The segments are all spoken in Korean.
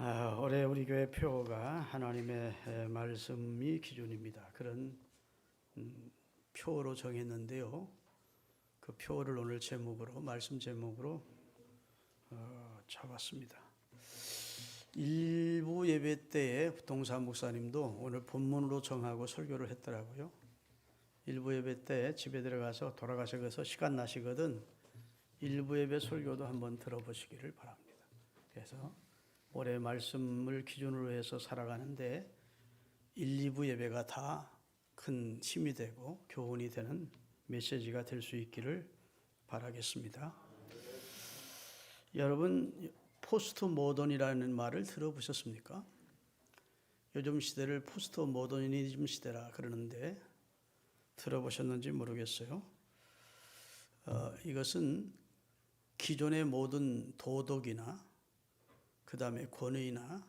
아, 올해 우리 교회 표가 하나님의 에, 말씀이 기준입니다. 그런 음, 표로 정했는데요. 그 표를 오늘 제목으로 말씀 제목으로 어, 잡았습니다. 일부 예배 때에 동사 목사님도 오늘 본문으로 정하고 설교를 했더라고요. 일부 예배 때 집에 들어가서 돌아가셔서 시간 나시거든 일부 예배 설교도 한번 들어보시기를 바랍니다. 그래서 올해 말씀을 기준으로 해서 살아가는데 1, 2부 예배가 다 큰 힘이 되고 교훈이 되는 메시지가 될 수 있기를 바라겠습니다. 여러분 포스트 모던이라는 말을 들어보셨습니까? 요즘 시대를 포스트 모더니즘 시대라 그러는데 들어보셨는지 모르겠어요. 어, 이것은 기존의 모든 도덕이나 그 다음에 권위나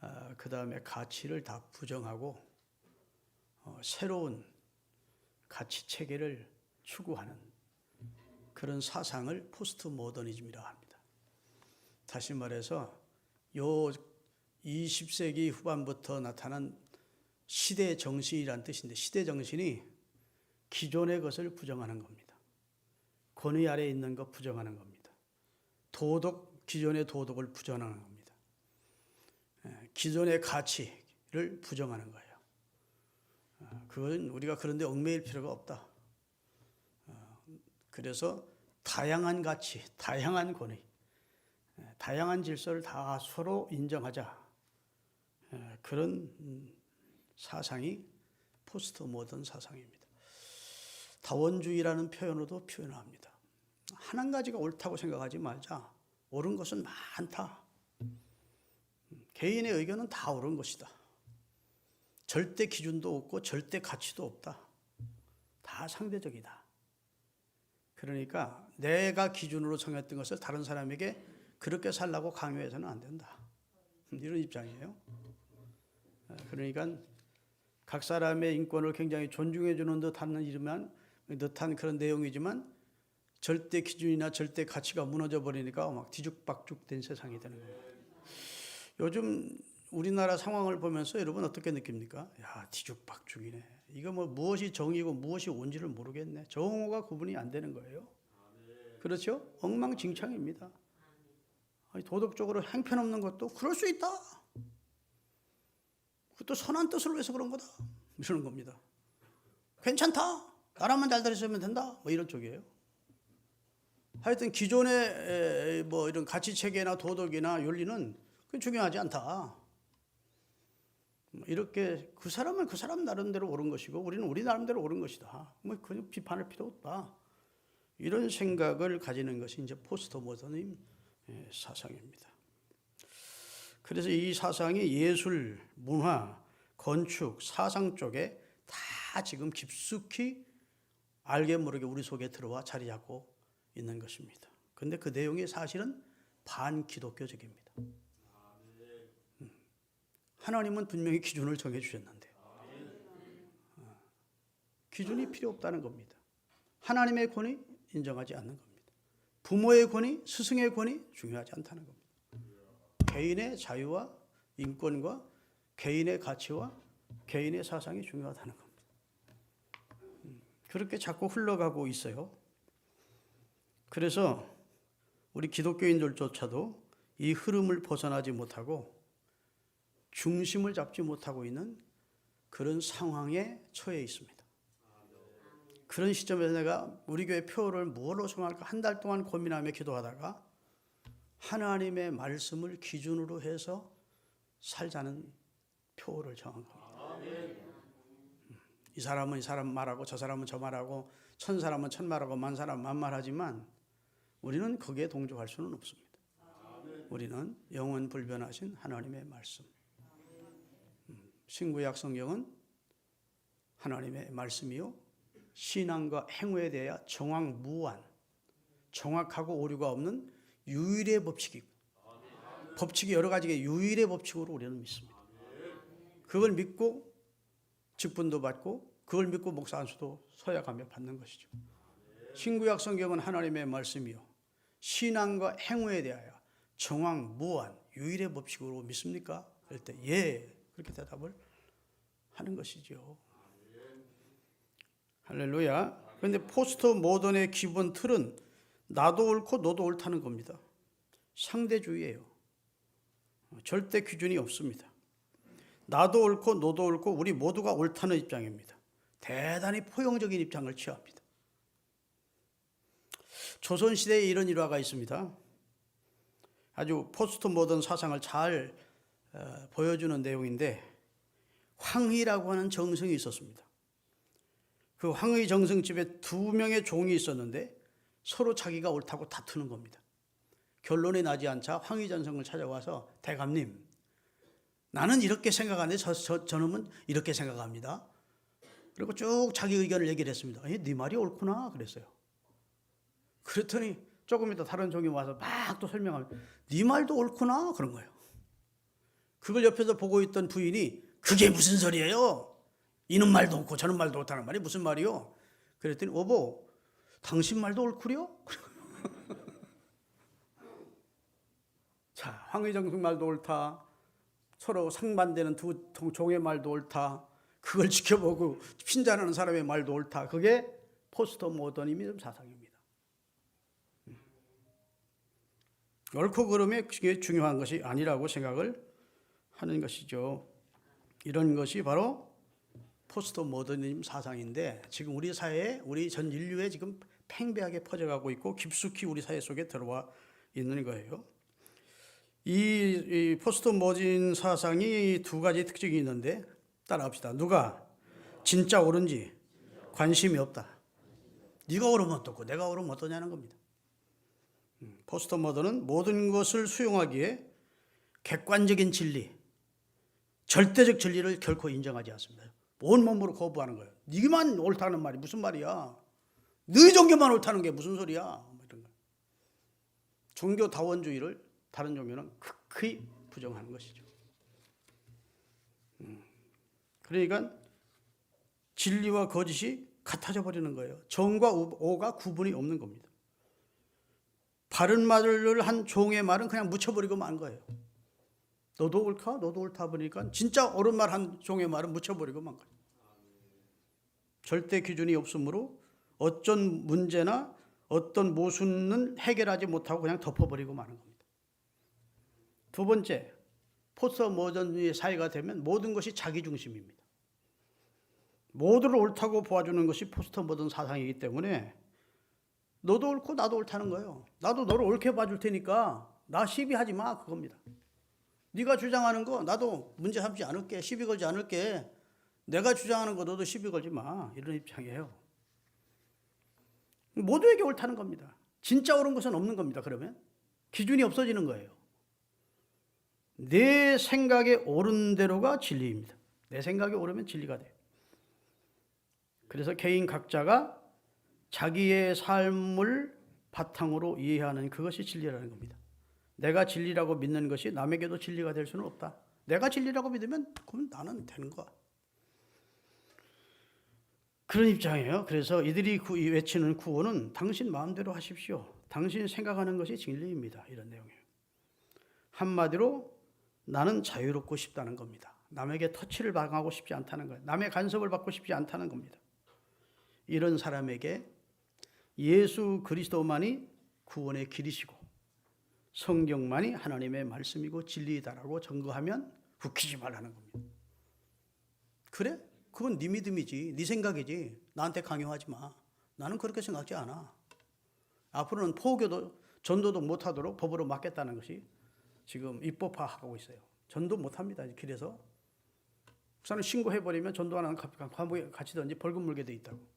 아, 그 다음에 가치를 다 부정하고 어, 새로운 가치 체계를 추구하는 그런 사상을 포스트 모더니즘이라 합니다. 다시 말해서 요 20세기 후반부터 나타난 시대 정신이란 뜻인데 시대 정신이 기존의 것을 부정하는 겁니다. 권위 아래 있는 것 부정하는 겁니다. 도덕 기존의 도덕을 부정하는 겁니다. 예, 기존의 가치를 부정하는 거예요. 어, 그건 우리가 그런데 얽매일 필요가 없다. 어, 그래서 다양한 가치, 다양한 권위, 예, 다양한 질서를 다 서로 인정하자. 예, 그런 음, 사상이 포스트 모던 사상입니다. 다원주의라는 표현으로도 표현합니다. 한 가지가 옳다고 생각하지 말자. 옳은 것은 많다. 개인의 의견은 다 옳은 것이다. 절대 기준도 없고 절대 가치도 없다. 다 상대적이다. 그러니까 내가 기준으로 정했던 것을 다른 사람에게 그렇게 살라고 강요해서는 안 된다. 이런 입장이에요. 그러니까 각 사람의 인권을 굉장히 존중해 주는 듯하는 이름만 듯한 그런 내용이지만 절대 기준이나 절대 가치가 무너져 버리니까 막 뒤죽박죽 된 세상이 되는 거예요. 요즘 우리나라 상황을 보면서 여러분 어떻게 느낍니까? 야 뒤죽박죽이네. 이거 뭐 무엇이 정의고 무엇이 온지를 모르겠네. 정오가 구분이 안 되는 거예요. 그렇죠? 엉망진창입니다. 도덕적으로 행편없는 것도 그럴 수 있다. 그것도 선한 뜻으로 해서 그런 거다. 이러는 겁니다. 괜찮다. 나라만 잘 들으시면 된다. 뭐 이런 쪽이에요. 하여튼 기존의 뭐 이런 가치 체계나 도덕이나 윤리는 그 중요하지 않다. 뭐 이렇게 그 사람은 그 사람 나름대로 옳은 것이고 우리는 우리 나름대로 옳은 것이다. 뭐 그냥 비판할 필요 없다. 이런 생각을 가지는 것이 이제 포스트 모더님 사상입니다. 그래서 이 사상이 예술, 문화, 건축, 사상 쪽에 다 지금 깊숙이 알게 모르게 우리 속에 들어와 자리 잡고 있는 것입니다. 근데 그 내용이 사실은 반기독교적입니다. 음. 하나님은 분명히 기준을 정해 주셨는데 어, 기준이 필요 없다는 겁니다. 하나님의 권위 인정하지 않는 겁니다. 부모의 권위, 스승의 권위 중요하지 않다는 겁니다. 개인의 자유와 인권과 개인의 가치와 개인의 사상이 중요하다는 겁니다. 음, 그렇게 자꾸 흘러가고 있어요. 그래서 우리 기독교인들조차도 이 흐름을 벗어나지 못하고 중심을 잡지 못하고 있는 그런 상황에 처해 있습니다. 그런 시점에서 내가 우리 교회 표를 무엇으로 정할까 한 달 동안 고민하며 기도하다가 하나님의 말씀을 기준으로 해서 살자는 표를 정한 겁니다. 음, 이 사람은 이 사람 말하고 저 사람은 저 말하고 천 사람은 천 말하고 만 사람은 만 말하지만 우리는 거기에 동조할 수는 없습니다. 우리는 영원 불변하신 하나님의 말씀. 음, 신구약 성경은 하나님의 말씀이요 신앙과 행위에 대하여 정확무한 정확하고 오류가 없는 유일의 법칙이고 법칙이 여러 가지의 유일의 법칙으로 우리는 믿습니다. 그걸 믿고 직분도 받고 그걸 믿고 목사 안수도 서약하며 받는 것이죠. 신구약 성경은 하나님의 말씀이요 신앙과 행위에 대하여 정확 무한 유일의 법칙으로 믿습니까? 그럴 때 예. 그렇게 대답을 하는 것이죠. 할렐루야. 그런데 포스트 모던의 기본 틀은 나도 옳고 너도 옳다는 겁니다. 상대주의예요. 절대 기준이 없습니다. 나도 옳고 너도 옳고 우리 모두가 옳다는 입장입니다. 대단히 포용적인 입장을 취합니다. 조선 시대에 이런 일화가 있습니다. 아주 포스트 모던 사상을 잘 어, 보여주는 내용인데 황희라고 하는 정성이 있었습니다. 그 황의 정성집에 두 명의 종이 있었는데 서로 자기가 옳다고 다투는 겁니다. 결론이 나지 않자 황의 전성을 찾아와서 대감님, 나는 이렇게 생각하는데 저, 저, 저놈은 이렇게 생각합니다. 그리고 쭉 자기 의견을 얘기를 했습니다. 예, 네 말이 옳구나 그랬어요. 그랬더니 조금 이따 다른 종이 와서 막 또 설명하면 네 말도 옳구나 그런 거예요. 그걸 옆에서 보고 있던 부인이 그게 무슨 소리예요? 이는 말도 옳고 저는 말도 옳다는 말이 무슨 말이요? 그랬더니 오보 당신 말도 옳구려? 자 황의정승 말도 옳다. 서로 상반되는 두 종의 말도 옳다. 그걸 지켜보고 핀잔하는 사람의 말도 옳다. 그게 포스트 모더니즘 사상입니다. 옳고 그게 중요한 것이 아니라고 생각을 하는 것이죠. 이런 것이 바로 포스트 모더니즘 사상인데 지금 우리 사회에 우리 전 인류에 지금 팽배하게 퍼져가고 있고 깊숙이 우리 사회 속에 들어와 있는 거예요. 이, 이 포스트 모진 사상이 두 가지 특징이 있는데 따라합시다. 누가 진짜 옳은지 관심이 없다. 네가 옳으면 어떻고 내가 옳으면 어떠냐는 겁니다. 음, 포스트 모던은 모든 것을 수용하기에 객관적인 진리, 절대적 진리를 결코 인정하지 않습니다. 온 몸으로 거부하는 거예요. 네만 옳다는 말이 무슨 말이야? 네 종교만 옳다는 게 무슨 소리야? 뭐 이런 거. 종교 다원주의를 다른 종교는 극히 부정하는 것이죠. 음. 그러니까 진리와 거짓이 같아져 버리는 거예요. 정과 오가 구분이 없는 겁니다. 바른 말을 한 종의 말은 그냥 묻혀버리고 만 거예요. 너도 옳다, 너도 옳다 보니까 진짜 옳은 말 한 종의 말은 묻혀버리고 만 거예요. 절대 기준이 없으므로 어떤 문제나 어떤 모순은 해결하지 못하고 그냥 덮어버리고 마는 겁니다. 두 번째, 포스트 모던의 사회가 되면 모든 것이 자기 중심입니다. 모두를 옳다고 보아주는 것이 포스트 모던 사상이기 때문에 너도 옳고 나도 옳다는 거예요. 나도 너를 옳게 봐줄 테니까 나 시비하지 마 그겁니다. 네가 주장하는 거 나도 문제 삼지 않을게 시비 걸지 않을게 내가 주장하는 거 너도 시비 걸지 마 이런 입장이에요. 모두에게 옳다는 겁니다. 진짜 옳은 것은 없는 겁니다. 그러면 기준이 없어지는 거예요. 내 생각에 옳은 대로가 진리입니다. 내 생각에 옳으면 진리가 돼요. 그래서 개인 각자가 자기의 삶을 바탕으로 이해하는 그것이 진리라는 겁니다. 내가 진리라고 믿는 것이 남에게도 진리가 될 수는 없다. 내가 진리라고 믿으면 그럼 나는 되는 거야. 그런 입장이에요. 그래서 이들이 외치는 구호는 당신 마음대로 하십시오. 당신 생각하는 것이 진리입니다. 이런 내용이에요. 한마디로 나는 자유롭고 싶다는 겁니다. 남에게 터치를 당하고 싶지 않다는 거예요. 남의 간섭을 받고 싶지 않다는 겁니다. 이런 사람에게 예수 그리스도만이 구원의 길이시고 성경만이 하나님의 말씀이고 진리이다라고 증거하면 웃기지 말라는 겁니다. 그래? 그건 네 믿음이지, 네 생각이지. 나한테 강요하지 마. 나는 그렇게 생각지 않아. 앞으로는 포교도 전도도 못 하도록 법으로 막겠다는 것이 지금 입법화하고 있어요. 전도 못 합니다. 길에서 목사는 신고해 버리면 전도하는 감옥에 갇히든지 벌금 물게 돼 있다고.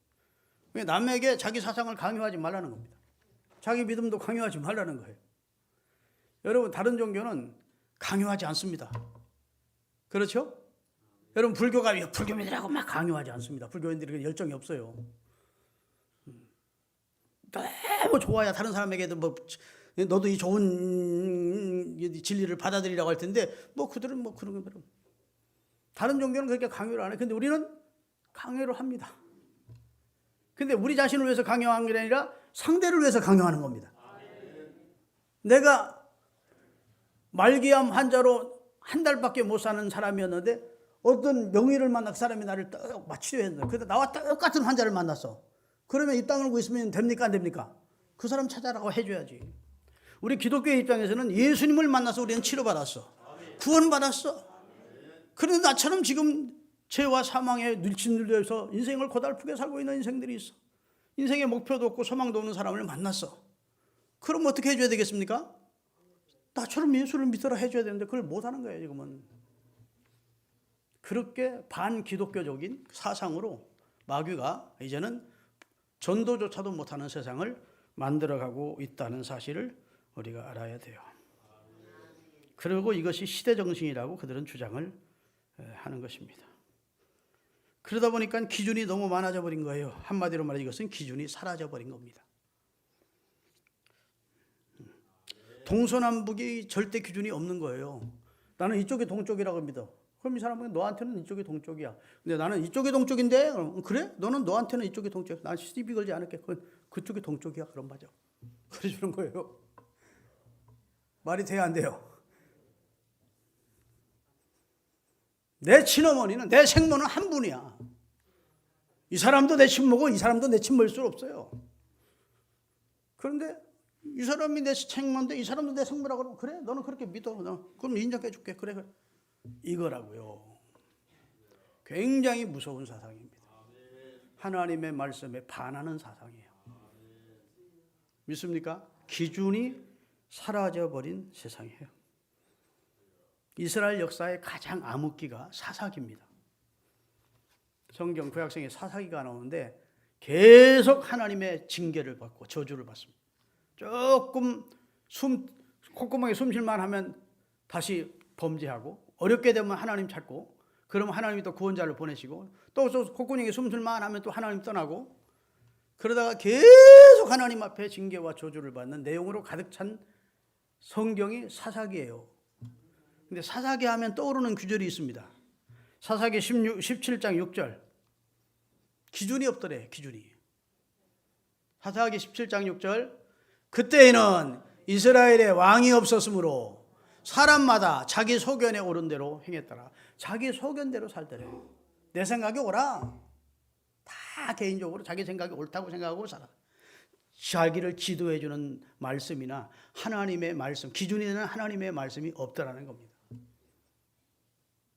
남에게 자기 사상을 강요하지 말라는 겁니다. 자기 믿음도 강요하지 말라는 거예요. 여러분 다른 종교는 강요하지 않습니다. 그렇죠? 여러분 불교가 불교민이라고 막 강요하지 않습니다. 불교인들이 열정이 없어요. 음. 너무 좋아야 다른 사람에게도 뭐 너도 이 좋은 진리를 받아들이라고 할 텐데 뭐 그들은 뭐 그런 거 다른 종교는 그렇게 강요를 안 해. 근데 우리는 강요를 합니다. 근데 우리 자신을 위해서 강요하는 게 아니라 상대를 위해서 강요하는 겁니다. 내가 말기암 환자로 한 달밖에 못 사는 사람이었는데 어떤 명의를 만난 그 사람이 나를 떡 치료했는데 근데 나와 똑같은 환자를 만났어. 그러면 입 다물고 있으면 됩니까 안 됩니까? 그 사람 찾아라고 해줘야지. 우리 기독교의 입장에서는 예수님을 만나서 우리는 치료받았어. 구원받았어. 그런데 나처럼 지금 죄와 사망에 늘친들려서 인생을 고달프게 살고 있는 인생들이 있어. 인생의 목표도 없고 소망도 없는 사람을 만났어. 그럼 어떻게 해줘야 되겠습니까? 나처럼 예수를 믿어라 해줘야 되는데 그걸 못하는 거예요 지금은. 그렇게 반기독교적인 사상으로 마귀가 이제는 전도조차도 못하는 세상을 만들어가고 있다는 사실을 우리가 알아야 돼요. 그리고 이것이 시대 정신이라고 그들은 주장을 하는 것입니다. 그러다 보니까 기준이 너무 많아져 버린 거예요. 한마디로 말해 이것은 기준이 사라져 버린 겁니다. 동서남북이 절대 기준이 없는 거예요. 나는 이쪽이 동쪽이라고 믿어. 그럼 이 사람은 너한테는 이쪽이 동쪽이야. 근데 나는 이쪽이 동쪽인데 그럼 그래? 너는 너한테는 이쪽이 동쪽. 난 시비 걸지 않을게. 그건 그쪽이 동쪽이야. 그럼 맞아. 그래 주는 거예요. 말이 돼야 안 돼요. 내 친어머니는 내 생모는 한 분이야. 이 사람도 내 친모고 이 사람도 내 친모일 수 없어요. 그런데 이 사람이 내 생모인데 이 사람도 내 생모라고 그러면 그래? 너는 그렇게 믿어. 너 그럼 인정해 줄게. 그래 그래. 이거라고요. 굉장히 무서운 사상입니다. 하나님의 말씀에 반하는 사상이에요. 믿습니까? 기준이 사라져 버린 세상이에요. 이스라엘 역사의 가장 암흑기가 사사기입니다. 성경 구약성에 사사기가 나오는데 계속 하나님의 징계를 받고 저주를 받습니다. 조금 숨 콧구멍에 숨 쉴만 하면 다시 범죄하고 어렵게 되면 하나님 찾고 그러면 하나님이 또 구원자를 보내시고 또 콧구멍에 숨 쉴만 하면 또 하나님 떠나고 그러다가 계속 하나님 앞에 징계와 저주를 받는 내용으로 가득 찬 성경이 사사기예요. 근데 사사기 하면 떠오르는 규절이 있습니다. 사사기 16, 17장 6절. 기준이 없더래, 기준이. 사사기 17장 6절. 그때에는 이스라엘에 왕이 없었으므로 사람마다 자기 소견에 오른 대로 행했더라. 자기 소견대로 살더래. 내 생각이 옳아. 다 개인적으로 자기 생각이 옳다고 생각하고 살아. 자기를 지도해 주는 말씀이나 하나님의 말씀, 기준이 되는 하나님의 말씀이 없더라는 겁니다.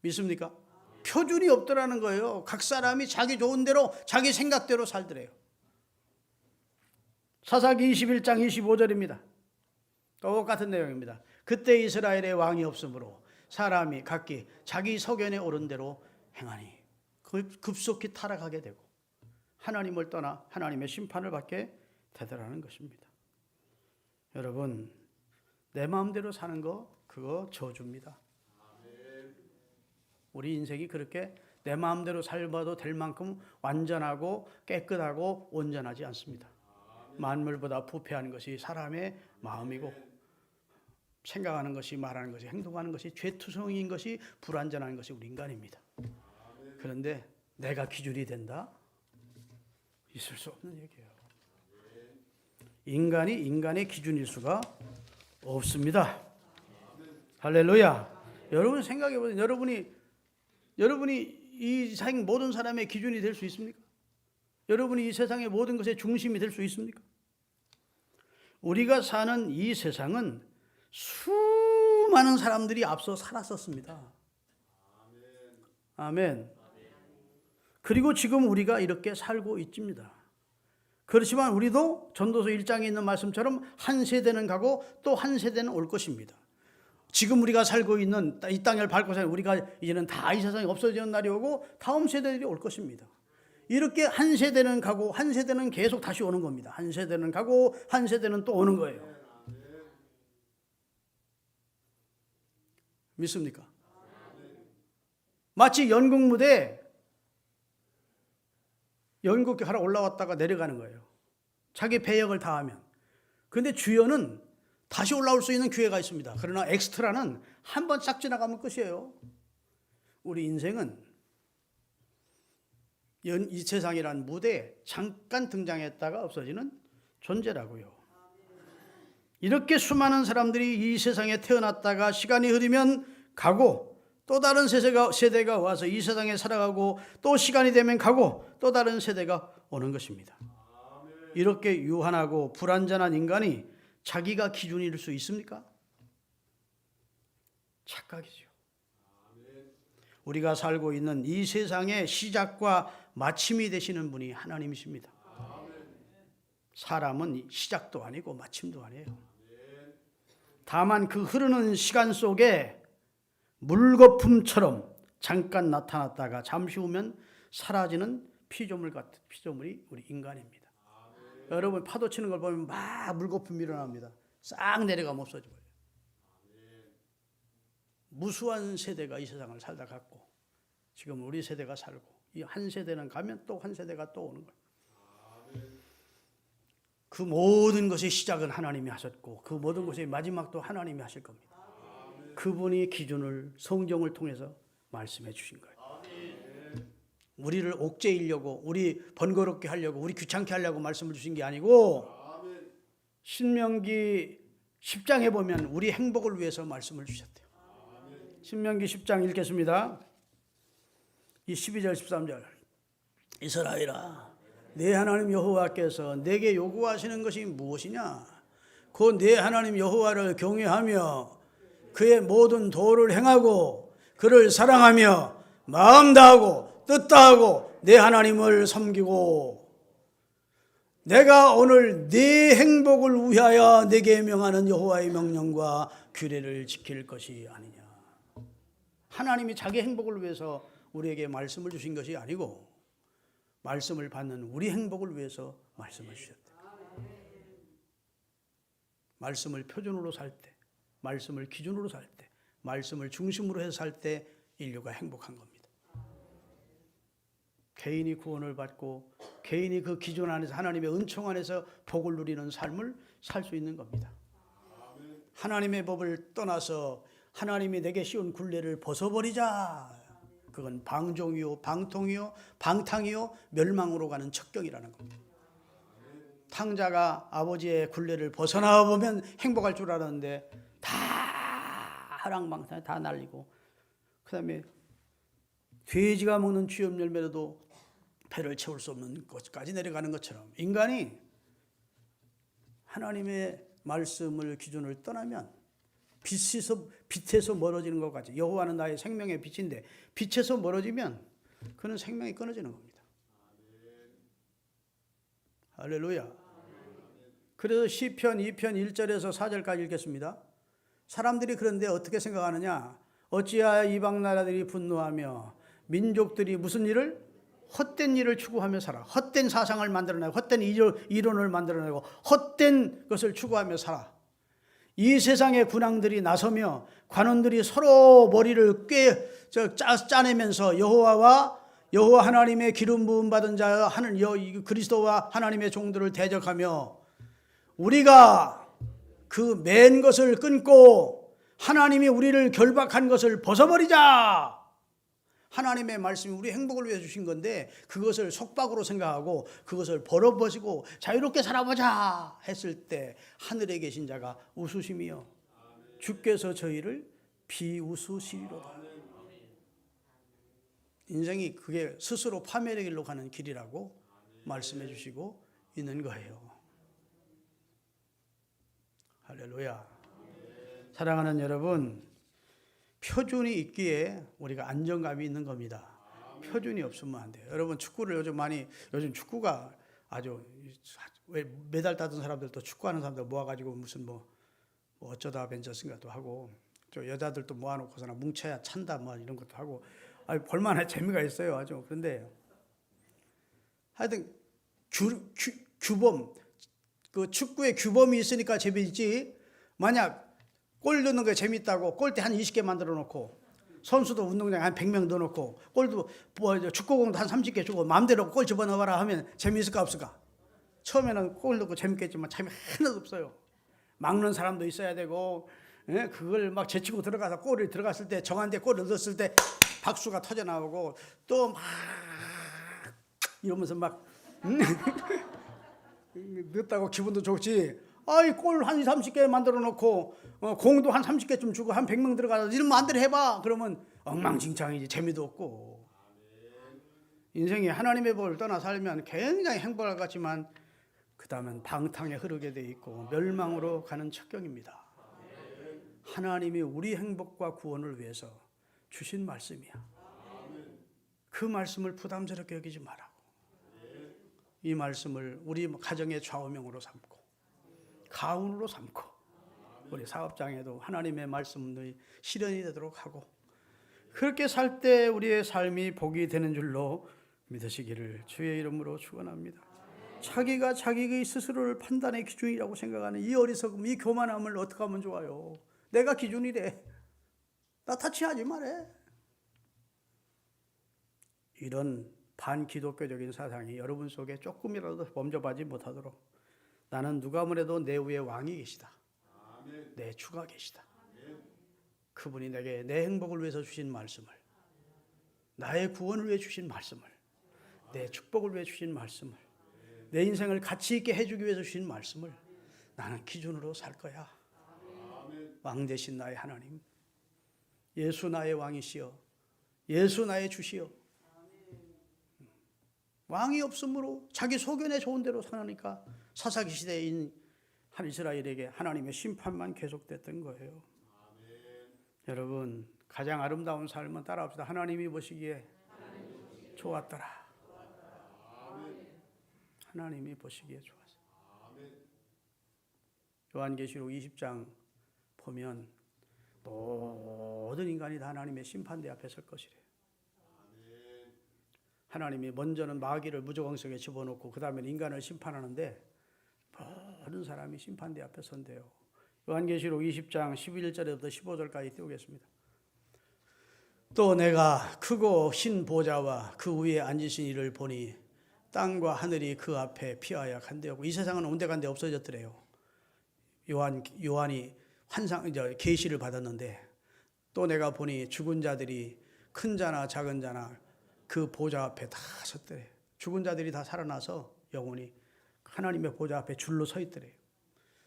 믿습니까? 표준이 없더라는 거예요. 각 사람이 자기 좋은 대로 자기 생각대로 살더래요. 사사기 21장 25절입니다. 똑같은 내용입니다. 그때 이스라엘의 왕이 없으므로 사람이 각기 자기 소견에 오른 대로 행하니 급속히 타락하게 되고 하나님을 떠나 하나님의 심판을 받게 되더라는 것입니다. 여러분 내 마음대로 사는 거 그거 저주입니다. 우리 인생이 그렇게 내 마음대로 살아도 될 만큼 완전하고 깨끗하고 온전하지 않습니다. 만물보다 부패한 것이 사람의 마음이고 생각하는 것이 말하는 것이 행동하는 것이 죄투성인 것이 불완전한 것이 우리 인간입니다. 그런데 내가 기준이 된다? 있을 수 없는 얘기예요. 인간이 인간의 기준일 수가 없습니다. 할렐루야. 여러분 생각해 보세요. 여러분이 여러분이 이 세상 모든 사람의 기준이 될 수 있습니까? 여러분이 이 세상의 모든 것의 중심이 될 수 있습니까? 우리가 사는 이 세상은 수많은 사람들이 앞서 살았었습니다. 아멘. 그리고 지금 우리가 이렇게 살고 있습니다. 그렇지만 우리도 전도서 1장에 있는 말씀처럼 한 세대는 가고 또 한 세대는 올 것입니다. 지금 우리가 살고 있는 이 땅을 밟고 사는 우리가 이제는 다 이 세상이 없어지는 날이 오고 다음 세대들이 올 것입니다. 이렇게 한 세대는 가고 한 세대는 계속 다시 오는 겁니다. 한 세대는 가고 한 세대는 또 오는 거예요. 믿습니까? 마치 연극 무대 연극 하러 올라왔다가 내려가는 거예요. 자기 배역을 다하면. 근데 주연은 다시 올라올 수 있는 기회가 있습니다. 그러나 엑스트라는 한 번 싹 지나가면 끝이에요. 우리 인생은 이 세상이란 무대에 잠깐 등장했다가 없어지는 존재라고요. 이렇게 수많은 사람들이 이 세상에 태어났다가 시간이 흐르면 가고 또 다른 세대가, 세대가 와서 이 세상에 살아가고 또 시간이 되면 가고 또 다른 세대가 오는 것입니다. 이렇게 유한하고 불완전한 인간이 자기가 기준일 수 있습니까? 착각이죠. 우리가 살고 있는 이 세상의 시작과 마침이 되시는 분이 하나님이십니다. 사람은 시작도 아니고 마침도 아니에요. 다만 그 흐르는 시간 속에 물거품처럼 잠깐 나타났다가 잠시 후면 사라지는 피조물 같은 피조물이 우리 인간입니다. 여러분 파도 치는 걸 보면 막 물거품이 일어납니다. 싹 내려가면 버려요. 무수한 세대가 이 세상을 살다 갔고 지금 우리 세대가 살고 이 한 세대는 가면 또 한 세대가 또 오는 거예요. 그 모든 것의 시작은 하나님이 하셨고 그 모든 것의 마지막도 하나님이 하실 겁니다. 그분이 기준을 성경을 통해서 말씀해 주신 거예요. 우리를 옥죄이려고 우리 번거롭게 하려고 우리 귀찮게 하려고 말씀을 주신 게 아니고 신명기 10장에 보면 우리 행복을 위해서 말씀을 주셨대요. 신명기 10장 읽겠습니다. 이 12절 13절 이스라엘아 내 하나님 여호와께서 내게 요구하시는 것이 무엇이냐 곧 내 하나님 여호와를 경외하며 그의 모든 도를 행하고 그를 사랑하며 마음 다하고 뜻 다하고 내 하나님을 섬기고 내가 오늘 네 행복을 위하여 내게 명하는 여호와의 명령과 규례를 지킬 것이 아니냐. 하나님이 자기 행복을 위해서 우리에게 말씀을 주신 것이 아니고 말씀을 받는 우리 행복을 위해서 말씀을 주셨다. 말씀을 표준으로 살 때, 말씀을 기준으로 살 때, 말씀을 중심으로 해서 살 때 인류가 행복한 겁니다. 개인이 구원을 받고 개인이 그 기준 안에서 하나님의 은총 안에서 복을 누리는 삶을 살 수 있는 겁니다. 하나님의 법을 떠나서 하나님이 내게 씌운 굴레를 벗어버리자. 그건 방종이요, 방통이요, 방탕이요, 멸망으로 가는 척경이라는 겁니다. 탕자가 아버지의 굴레를 벗어나 보면 행복할 줄 알았는데 다 하랑방탕 다 날리고 그다음에 돼지가 먹는 쥐염 열매로도 배를 채울 수 없는 것까지 내려가는 것처럼 인간이 하나님의 말씀을 기준을 떠나면 빛에서 빛에서 멀어지는 것 같이 여호와는 나의 생명의 빛인데 빛에서 멀어지면 그는 생명이 끊어지는 겁니다. 할렐루야. 그래서 시편 2편 1절에서 4절까지 읽겠습니다. 사람들이 그런데 어떻게 생각하느냐? 어찌하여 이방 나라들이 분노하며 민족들이 무슨 일을 헛된 일을 추구하며 살아. 헛된 사상을 만들어내고 헛된 이론을 만들어내고 헛된 것을 추구하며 살아. 이 세상의 군왕들이 나서며 관원들이 서로 머리를 꿰 짜, 짜내면서 여호와와 여호와 하나님의 기름 부음 받은 자 하는 여 그리스도와 하나님의 종들을 대적하며 우리가 그 맨 것을 끊고 하나님이 우리를 결박한 것을 벗어버리자. 하나님의 말씀이 우리 행복을 위해 주신 건데 그것을 속박으로 생각하고 그것을 벌어버리고 자유롭게 살아보자 했을 때 하늘에 계신 자가 웃으심이요 주께서 저희를 비웃으시리로다. 인생이 그게 스스로 파멸의 길로 가는 길이라고 말씀해 주시고 있는 거예요. 할렐루야. 사랑하는 여러분, 표준이 있기에 우리가 안정감이 있는 겁니다. 표준이 없으면 안 돼요. 여러분 축구를 요즘 많이 요즘 축구가 아주 왜 메달 따던 사람들도 축구하는 사람들 모아가지고 무슨 뭐, 뭐 어쩌다 벤처스인가도 하고 저 여자들도 모아놓고서나 뭉쳐야 찬다 뭐 이런 것도 하고 아 볼만한 재미가 있어요 아주 그런데 하여튼 규, 규, 규범 그 축구에 규범이 있으니까 재미있지 만약 골 넣는 게 재밌다고 골대 한 20개 만들어 놓고 선수도 운동장에 한 100명 넣어 놓고 골도 뭐 축구공도 한 30개 주고 마음대로 골 집어넣어라 하면 재미있을까 없을까? 처음에는 골 넣고 재밌겠지만 재미 하나도 없어요. 막는 사람도 있어야 되고 예? 그걸 막 제치고 들어가서 골을 들어갔을 때 정한 데 골을 넣었을 때 박수가 터져 나오고 또 막 이러면서 막 음? 넣었다고 기분도 좋지 아이 골 한 2, 30개 만들어 놓고 어, 공도 한 30개쯤 주고 한 100명 들어가서 이런 마음대로 해봐. 그러면 엉망진창이지 재미도 없고. 인생이 하나님의 법을 떠나 살면 굉장히 행복할 것 같지만 그 다음엔 방탕에 흐르게 돼 있고 멸망으로 가는 척경입니다. 하나님이 우리 행복과 구원을 위해서 주신 말씀이야. 그 말씀을 부담스럽게 여기지 말라고. 이 말씀을 우리 가정의 좌우명으로 삼고 가훈으로 삼고 우리 사업장에도 하나님의 말씀이 실현이 되도록 하고 그렇게 살 때 우리의 삶이 복이 되는 줄로 믿으시기를 주의 이름으로 축원합니다. 자기가 자기의 스스로를 판단의 기준이라고 생각하는 이 어리석음, 이 교만함을 어떻게 하면 좋아요? 내가 기준이래. 나 타치하지 말해. 이런 반기독교적인 사상이 여러분 속에 조금이라도 범접하지 못하도록 나는 누가 뭐래도 내 위에 왕이 계시다. 내 주가 계시다. 그분이 내게 내 행복을 위해서 주신 말씀을 나의 구원을 위해 주신 말씀을 내 축복을 위해 주신 말씀을 내 인생을 가치 있게 해주기 위해서 주신 말씀을 나는 기준으로 살 거야. 왕 대신 나의 하나님, 예수 나의 왕이시여, 예수 나의 주시여. 왕이 없으므로 자기 소견에 좋은 대로 사니까 사사기 시대인 한 이스라엘에게 하나님의 심판만 계속됐던 거예요. 여러분 가장 아름다운 삶은 따라합시다. 하나님이 보시기에 좋았더라. 하나님이 보시기에 좋았어. 요한계시록 20장 보면 모든 인간이 다 하나님의 심판대 앞에 설 것이래요. 하나님이 먼저는 마귀를 무저광석에 집어넣고 그 다음에 인간을 심판하는데 모든 사람이 심판대 앞에 선대요. 요한계시록 20장 11절부터 15절까지 띄우겠습니다. 또 내가 크고 흰 보좌와 그 위에 앉으신 이를 보니 땅과 하늘이 그 앞에 피하여 간대었고 이 세상은 온데간데 없어졌더래요. 요한 요한이 환상 이제 계시를 받았는데 또 내가 보니 죽은 자들이 큰 자나 작은 자나 그 보좌 앞에 다 섰더래. 죽은 자들이 다 살아나서 영혼이 하나님의 보좌 앞에 줄로 서 있더래요.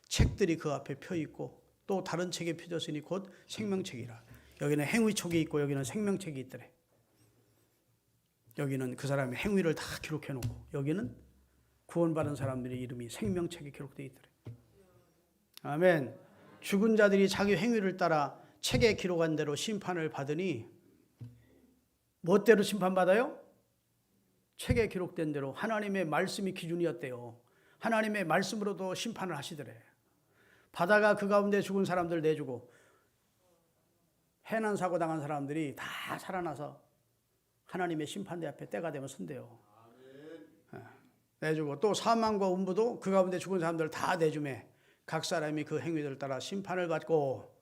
책들이 그 앞에 펴 있고 또 다른 책에 펴졌으니 곧 생명책이라. 여기는 행위책이 있고 여기는 생명책이 있더래. 여기는 그 사람의 행위를 다 기록해 놓고 여기는 구원받은 사람들의 이름이 생명책에 기록되어 있더래. 아멘. 죽은 자들이 자기 행위를 따라 책에 기록한 대로 심판을 받으니 무엇대로 심판받아요? 책에 기록된 대로 하나님의 말씀이 기준이었대요. 하나님의 말씀으로도 심판을 하시더래. 바다가 그 가운데 죽은 사람들 내주고 해난 사고 당한 사람들이 다 살아나서 하나님의 심판대 앞에 때가 되면 선대요. 예, 내주고 또 사망과 음부도 그 가운데 죽은 사람들 다 내주매 각 사람이 그 행위들을 따라 심판을 받고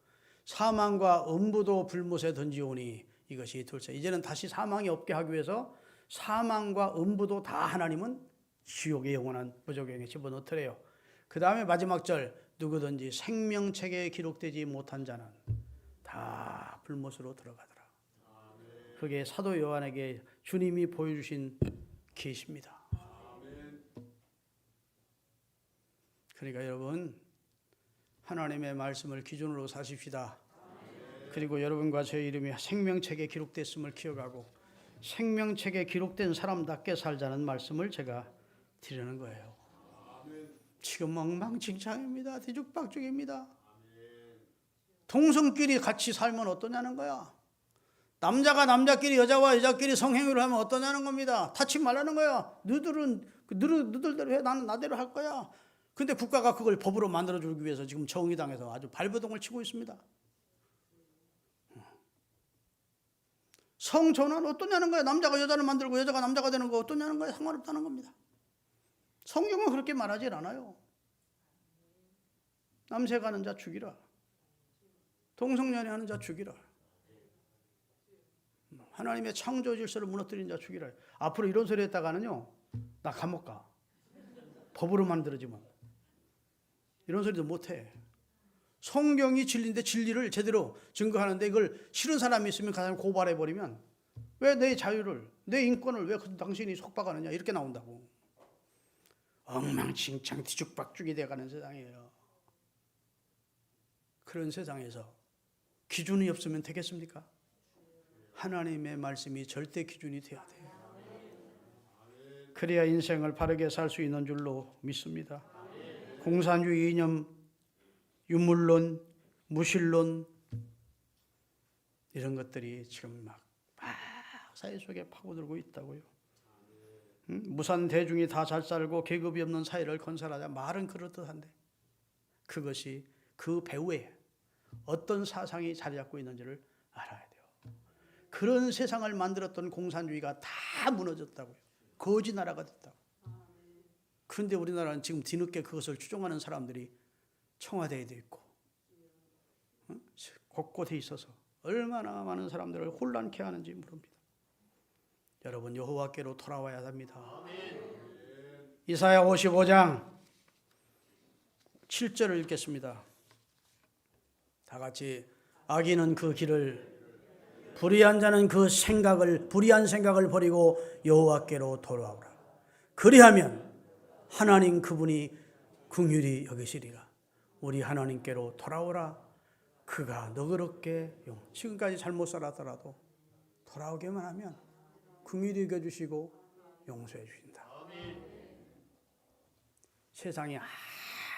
사망과 음부도 불못에 던지오니 이것이 둘째. 이제는 다시 사망이 없게 하기 위해서 사망과 음부도 다 하나님은 지옥의 영원한 무적행에 집어넣더래요. 그 다음에 마지막 절 누구든지 생명책에 기록되지 못한 자는 다 불못으로 들어가더라. 그게 사도 요한에게 주님이 보여주신 계시입니다. 그러니까 여러분 하나님의 말씀을 기준으로 사십시다. 그리고 여러분과 제 이름이 생명책에 기록됐음을 기억하고 생명책에 기록된 사람답게 살자는 말씀을 제가 드리는 거예요. 지금 엉망진창입니다. 뒤죽박죽입니다. 동성끼리 같이 살면 어떠냐는 거야. 남자가 남자끼리 여자와 여자끼리 성행위를 하면 어떠냐는 겁니다. 타치 말라는 거야. 너들은 너들 너들대로 해. 나는 나대로 할 거야. 근데 국가가 그걸 법으로 만들어 주기 위해서 지금 정의당에서 아주 발버둥을 치고 있습니다. 성전환 어떠냐는 거야. 남자가 여자를 만들고 여자가 남자가 되는 거 어떠냐는 거야. 상관없다는 겁니다. 성경은 그렇게 말하지 않아요. 남색하는 자 죽이라. 동성연애 하는 자 죽이라. 하나님의 창조 질서를 무너뜨린 자 죽이라. 앞으로 이런 소리 했다가는요. 나 감옥 가. 법으로 만들어지면. 이런 소리도 못 해. 성경이 진리인데 진리를 제대로 증거하는데 이걸 싫은 사람이 있으면 그 사람 고발해 버리면 왜 내 자유를 내 인권을 왜 당신이 속박하느냐 이렇게 나온다고 엉망진창 뒤죽박죽이 돼가는 세상이에요. 그런 세상에서 기준이 없으면 되겠습니까? 하나님의 말씀이 절대 기준이 되어야 돼요. 그래야 인생을 바르게 살 수 있는 줄로 믿습니다. 공산주의 이념, 유물론, 무신론 이런 것들이 지금 막, 막 사회 속에 파고들고 있다고요. 응? 무산 대중이 다 잘 살고 계급이 없는 사회를 건설하자 말은 그렇듯한데 그것이 그 배후에 어떤 사상이 자리 잡고 있는지를 알아야 돼요. 그런 세상을 만들었던 공산주의가 다 무너졌다고요. 거지 나라가 됐다고. 그런데 우리나라는 지금 뒤늦게 그것을 추종하는 사람들이 청와대에도 있고 응? 곳곳에 있어서 얼마나 많은 사람들을 혼란케 하는지 모릅니다. 여러분 여호와께로 돌아와야 합니다. 이사야 55장 7절을 읽겠습니다. 다 같이 악인은 그 길을 불의한 자는 그 생각을 불의한 생각을 버리고 여호와께로 돌아오라. 그리하면 하나님 그분이 긍휼히 여기시리라. 우리 하나님께로 돌아오라. 그가 너그럽게 용. 지금까지 잘못 살았더라도 돌아오기만 하면 긍휼히 여겨 주시고 용서해 주신다. 세상이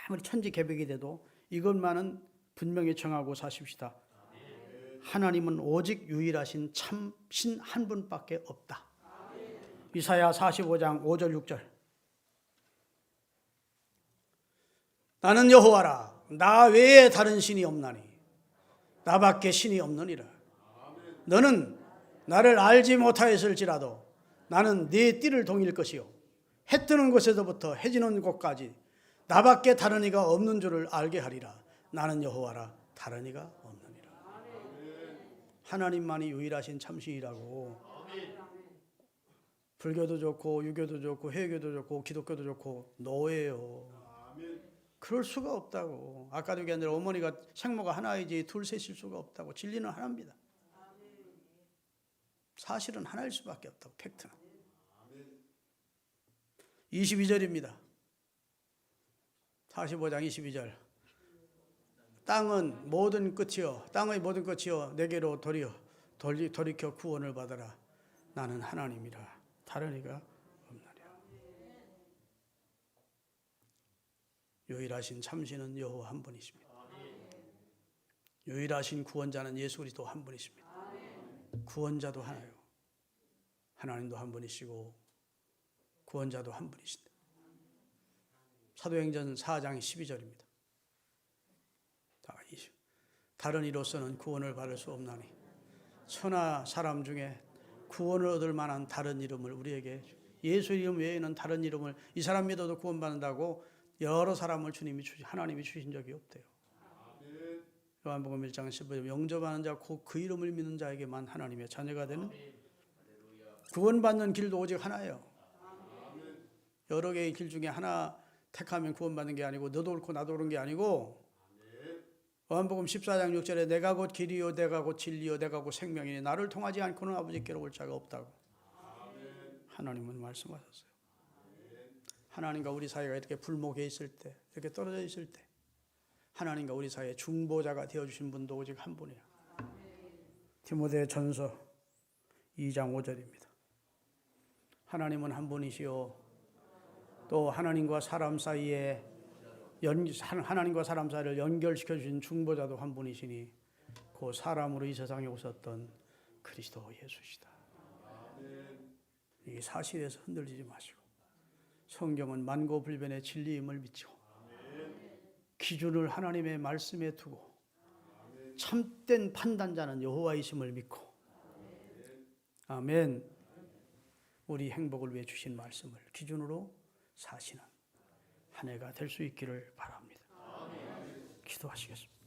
아무리 천지개벽이 돼도 이것만은 분명히 정하고 사십시다. 하나님은 오직 유일하신 참 신 한 분밖에 없다. 이사야 45장 5절 6절. 나는 여호와라. 나 외에 다른 신이 없나니. 나밖에 신이 없느니라. 너는 나를 알지 못하였을지라도 나는 네 띠를 동일 것이요. 해 뜨는 곳에서부터 해 지는 곳까지 나밖에 다른 이가 없는 줄을 알게 하리라. 나는 여호와라. 다른 이가 없느니라. 하나님만이 유일하신 참신이라고. 불교도 좋고 유교도 좋고 해교도 좋고 기독교도 좋고 노예요. 그럴 수가 없다고. 아까도 얘기한 대로 어머니가 생모가 하나이지 둘 셋일 수가 없다고. 진리는 하나입니다. 사실은 하나일 수밖에 없다고. 팩트는. 22절입니다. 45장 22절. 땅은 모든 끝이요 땅의 모든 끝이요 내게로 돌이어 돌리, 돌이켜 구원을 받아라. 나는 하나님이라. 다른 이가 없나니라. 유일하신 참신은 여호와 한 분이십니다. 유일하신 구원자는 예수 그리스도 한 분이십니다. 구원자도 하나요. 하나님도 한 분이시고 구원자도 한 분이신다. 사도행전 4장 12절입니다. 다른 이로서는 구원을 받을 수 없나니 천하 사람 중에 구원을 얻을 만한 다른 이름을 우리에게 예수 이름 외에는 다른 이름을 이 사람 믿어도 구원받는다고 여러 사람을 주님이 주신 하나님이 주신 적이 없대요. 요한복음 1장 15절 영접하는 자 곧 그 이름을 믿는 자에게만 하나님의 자녀가 되는 구원받는 길도 오직 하나예요. 여러 개의 길 중에 하나 택하면 구원받는 게 아니고 너도 옳고 나도 옳은 게 아니고 요한복음 14장 6절에 내가 곧 길이요 내가 곧 진리요 내가 곧 생명이니 나를 통하지 않고는 아버지께로 올 자가 없다고 하나님은 말씀하셨어요. 하나님과 우리 사이가 이렇게 불목해 있을 때 이렇게 떨어져 있을 때 하나님과 우리 사이의 중보자가 되어 주신 분도 오직 한 분이야. 디모데 전서 2장 5절입니다. 하나님은 한 분이시요 또 하나님과 사람 사이에 연, 하나님과 사람 사이를 연결시켜 주신 중보자도 한 분이시니 그 사람으로 이 세상에 오셨던 그리스도 예수시다. 이 사실에서 흔들리지 마시고 성경은 만고불변의 진리임을 믿고 기준을 하나님의 말씀에 두고 참된 판단자는 여호와이심을 믿고 아멘. 우리 행복을 위해 주신 말씀을 기준으로 사시는 한 해가 될 수 있기를 바랍니다. 기도하시겠습니다.